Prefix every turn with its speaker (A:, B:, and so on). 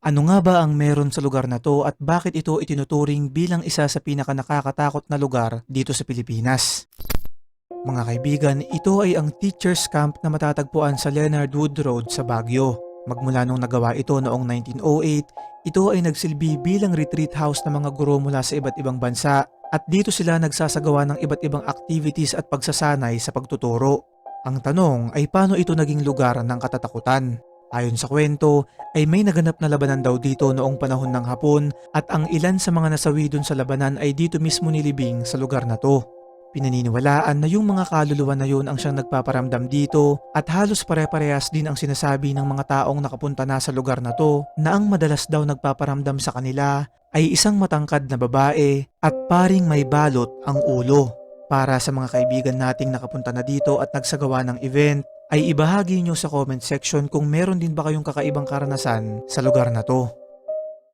A: Ano nga ba ang meron sa lugar na to at bakit ito itinuturing bilang isa sa pinaka nakakatakot na lugar dito sa Pilipinas? Mga kaibigan, ito ay ang teacher's camp na matatagpuan sa Leonard Wood Road sa Baguio. Magmula nung nagawa ito noong 1908, ito ay nagsilbi bilang retreat house ng mga guro mula sa iba't ibang bansa at dito sila nagsasagawa ng iba't ibang activities at pagsasanay sa pagtuturo. Ang tanong ay paano ito naging lugar ng katatakutan? Ayon sa kwento, ay may naganap na labanan daw dito noong panahon ng hapon at ang ilan sa mga nasawi dun sa labanan ay dito mismo nilibing sa lugar na to. Pinaniniwalaan na yung mga kaluluwa na yun ang siyang nagpaparamdam dito at halos pare-parehas din ang sinasabi ng mga taong nakapunta na sa lugar na to na ang madalas daw nagpaparamdam sa kanila ay isang matangkad na babae at paring may balot ang ulo. Para sa mga kaibigan nating nakapunta na dito at nagsagawa ng event, ay ibahagi nyo sa comment section kung meron din ba kayong kakaibang karanasan sa lugar na to.